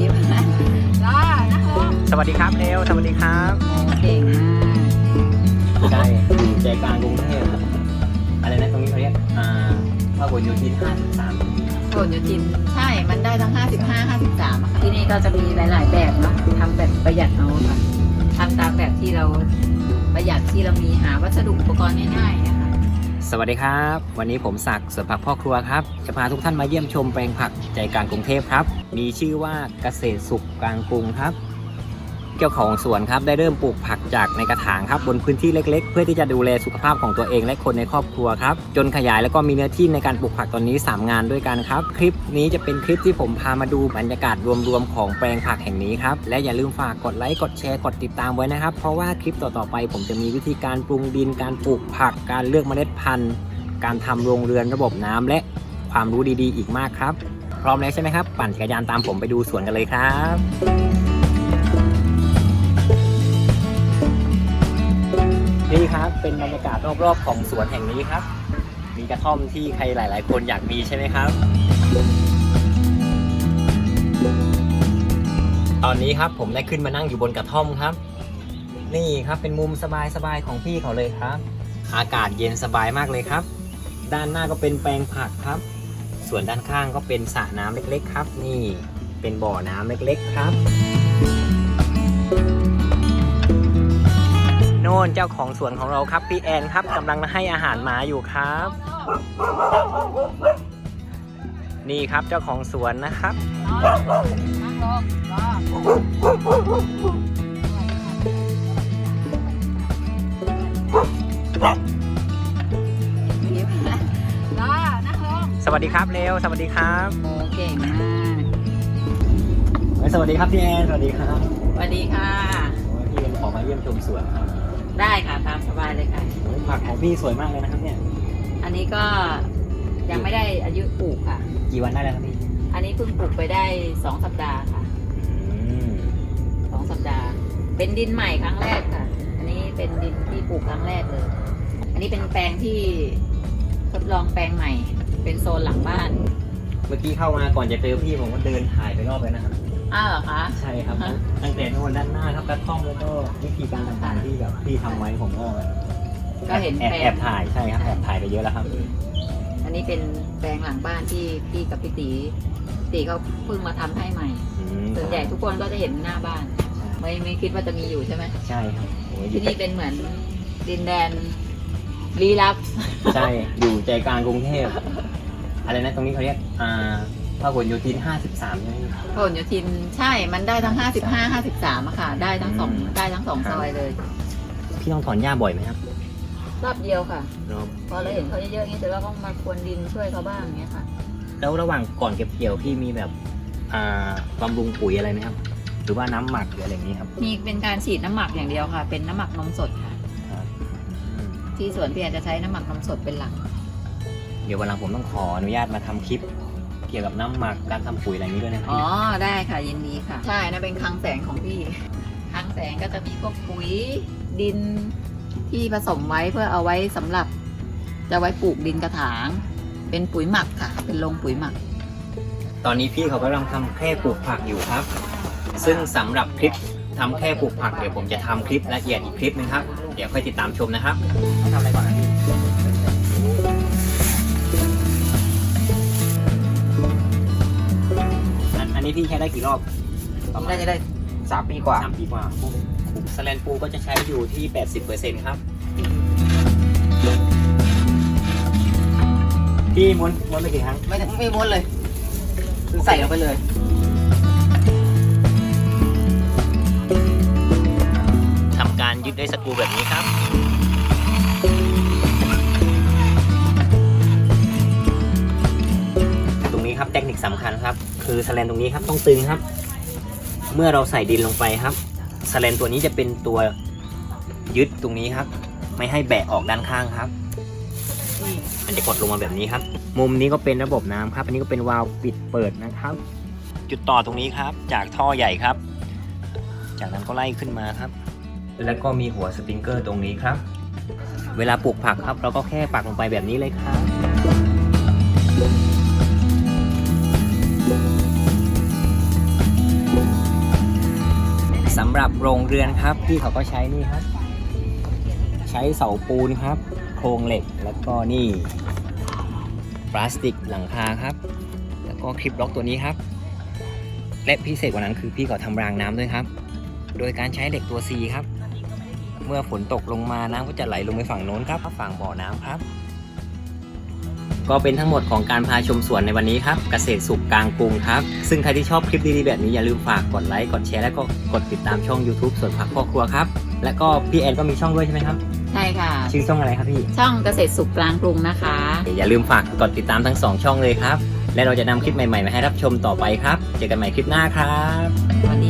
นี่มาจ้านะคะสวัสดีครับเอลสวัสดีครับเก่งมากใช่อยู่ใจกลางกรุงเทพครับอะไรนะตรงนี้เขาเรียกอ่าพหลโยธิน53โซนโยจินใช่มันได้ทั้ง 55 53อะค่ะที่นี่ก็จะมีหลาย ๆ แบบเนาะทำแบบประหยัดเอาค่ะทำตามแบบที่เราประหยัดที่เรามีหาวัสดุอุปกรณ์ง่ายๆนะคะ สวัสดีครับ วันนี้ผมศักดิ์สวนผักพ่อครัวครับ จะพาทุกท่านมาเยี่ยมชมแปลงผักใจกลางกรุงเทพครับ มีชื่อว่าเกษตรสุขกลางกรุงครับ เจ้าของสวนครับได้เริ่มปลูกผักจากในกระถางครับบนพื้นที่เล็ก ๆ เพื่อที่จะดูแลสุขภาพของตัวเองและคนในครอบครัวครับจนขยายแล้วก็มีเนื้อที่ในการปลูกผักตอนนี้ 3 งานด้วยกันครับคลิปนี้จะเป็นคลิปที่ผมพามาดูบรรยากาศรวมๆของแปลงผักแห่งนี้ครับและอย่าลืมฝากกดไลค์กดแชร์กดติดตามไว้นะครับ เพราะว่าคลิปต่อๆไป ผมจะมีวิธีการปรุงดินการปลูกผัก การเลือกเมล็ดพันธุ์ การทำโรงเรือนระบบน้ำและความรู้ดีๆ อีกมากครับ พร้อมแล้วใช่ไหมครับ ปั่นจักรยานตามผมไปดูสวนกันเลยครับ นี่ครับ เป็นบรรยากาศรอบๆของสวนแห่งนี้ครับ มีกระท่อมที่ใครหลาย ๆ คนอยากมีใช่ไหมครับ ตอนนี้ครับผมได้ขึ้นมานั่งอยู่บนกระท่อมครับ นี่ครับเป็นมุมสบายๆของพี่เขาเลยครับ อากาศเย็นสบายมากเลยครับ ด้านหน้าก็เป็นแปลงผักครับ ส่วนด้านข้างก็เป็นสระน้ำเล็ก ๆ ครับ นี่เป็นบ่อน้ำเล็ก ๆ ครับ น่นเจ้าของสวนของเราครับพี่แอนครับกำลังให้อาหารหมาอยู่ครับ นี่ครับเจ้าของสวนนะครับนั่งลงรอนี่มาจ้านั่งลงสวัสดีครับเร็วสวัสดีครับโอ้เก่งมากสวัสดีครับพี่แอนสวัสดีครับสวัสดีค่ะ พี่เป็นขอมาเยี่ยมชมสวนครับ ได้ค่ะตามสบายเลยค่ะผักของพี่สวยมากเลยนะครับเนี่ย อันนี้ก็ยังไม่ได้อายุปลูกค่ะ กี่วันได้แล้วครับพี่ อันนี้เพิ่งปลูกไปได้สองสัปดาห์ค่ะอืมสองสัปดาห์ เป็นดินใหม่ครั้งแรกค่ะ อันนี้เป็นดินที่ปลูกครั้งแรกเลย อันนี้เป็นแปลงที่ทดลองแปลงใหม่ เป็นโซนหลังบ้าน เมื่อกี้เข้ามาก่อนจะเจอพี่ผมก็เดินถ่ายไปรอบเลยนะครับ อ้าวเหรอคะ ใช่ครับ ตั้งแต่โน่นด้านหน้าครับกระท่อมแล้วก็วิธีการต่างๆที่แบบพี่ทำไว้ผมก็ก็เห็นแอบแปลแองบถ่ายใช่ครับแอบถ่ายไปเยอะแล้วครับ อันนี้เป็นแปลงหลังบ้านที่พี่กับพี่ตีตีเขาเพิ่งมาทำให้ใหม่ อืมส่วนใหญ่ทุกคนก็จะเห็นหน้าบ้าน ไม่ไม่คิดว่าจะมีอยู่ใช่ไหมใช่ครับโอ้ยที่นี่เป็นเหมือนดินแดนลี้ลับ ใช่อยู่ใจกลางกรุงเทพอะไรนะตรงนี้เขาเรียกอ่า พหลโยธิน53ใช่ไหมพหลโยธินใช่มันได้ทั้ง 55 53อะค่ะ ได้ทั้งสองอืมได้ทั้งสองครับซอยเลย พี่ต้องถอนหญ้าบ่อยไหมครับ รอบเดียวค่ะรอบพอเราเห็นเขาเยอะๆอย่างนี้แต่ว่าก็มาควนดินช่วยเขาบ้างอย่างเงี้ยค่ะ แล้วระหว่างก่อนเก็บเกี่ยวพี่มีแบบอ่าบำรุงปุ๋ยอะไรไหมครับ หรือว่าน้ำหมักหรืออะไรอย่างนี้ครับ มีเป็นการฉีดน้ำหมักอย่างเดียวค่ะ เป็นน้ำหมักนมสดค่ะอืมที่สวนพี่แอนจะใช้น้ำหมักนมสดเป็นหลัก เดี๋ยววันหลังผมต้องขออนุญาตมาทำคลิป เกี่ยวกับน้ำหมักการทำปุ๋ยอะไรอย่างนี้ด้วยนะอ๋พี่อได้ค่ะยินดีค่ะ ใช่นะเป็นคลังแสงของพี่คลังแสงก็จะมีพวกปุ๋ยดินที่ผสมไว้เพื่อเอาไว้สำหรับ จะไว้ปลูกดินกระถาง เป็นปุ๋ยหมักค่ะ เป็นโรงปุ๋ยหมัก ตอนนี้พี่เขากำลังทำแค่ปลูกผักอยู่ครับ ซึ่งสำหรับคลิปทำแค่ปลูกผักเดี๋ยวผมจะทำคลิปละเอียดอีกคลิปนึงครับ เดี๋ยวค่อยติดตามชมนะครับ ต้องทำอะไรก่อนนะพี่ นอันนี้พี่ใช้ได้กี่รอบประมาณน่าจะได้สามปีกว่า สามปีกว่าสแลนปูก็จะใช้อยู่ที่ 80%ครับ พี่ม้วนม้วนไปกี่ครั้ง ไม่ไม่ม้วนเลยคือใส่ลงไปเลย ทำการยึดด้วยสกรูแบบนี้ครับ ครับเทคนิคสำคัญครับ คือสแลนตรงนี้ครับต้องตึงครับ เมื่อเราใส่ดินลงไปครับสแลนตัวนี้จะเป็นตัวยึดตรงนี้ครับ ไม่ให้แบะออกด้านข้างครับ มันจะกดลงมาแบบนี้ครับ มุมนี้ก็เป็นระบบน้ำครับ อันนี้ก็เป็นวาล์วปิดเปิดนะครับ จุดต่อตรงนี้ครับ จากท่อใหญ่ครับ จากนั้นก็ไล่ขึ้นมาครับ แล้วก็มีหัวสปริงเกอร์ตรงนี้ครับ เวลาปลูกผักครับ เราก็แค่ปักลงไปแบบนี้เลยครับ สำหรับโรงเรือนครับพี่เขาก็ใช้นี่ครับ ใช้เสาปูนครับ โครงเหล็กแล้วก็นี่พลาสติกหลังคาครับ แล้วก็คลิปล็อกตัวนี้ครับ และพิเศษกว่านั้นคือพี่เขาทำรางน้ำด้วยครับ โดยการใช้เหล็กตัว C ครับ เมื่อฝนตกลงมาน้ำก็จะไหลลงไปฝั่งโน้นครับฝั่งบ่อน้ำครับ ก็เป็นทั้งหมดของการพาชมสวนในวันนี้ครับ เกษตรสุขกลางกรุงครับ ซึ่งใครที่ชอบคลิปดีๆแบบนี้อย่าลืมฝากกดไลค์ กดแชร์ และก็กดติดตามช่อง YouTube สวนผักพ่อครัวครับ และก็พี่แอนก็มีช่องด้วยใช่ไหมครับ ใช่ค่ะ ชื่อช่องอะไรครับพี่ ช่องเกษตรสุขกลางกรุงนะคะ อย่าลืมฝากกดติดตามทั้งสองช่องเลยครับ และเราจะนำคลิปใหม่ๆมาให้รับชมต่อไปครับ เจอกันใหม่คลิปหน้าครับสวัสดีค่ะ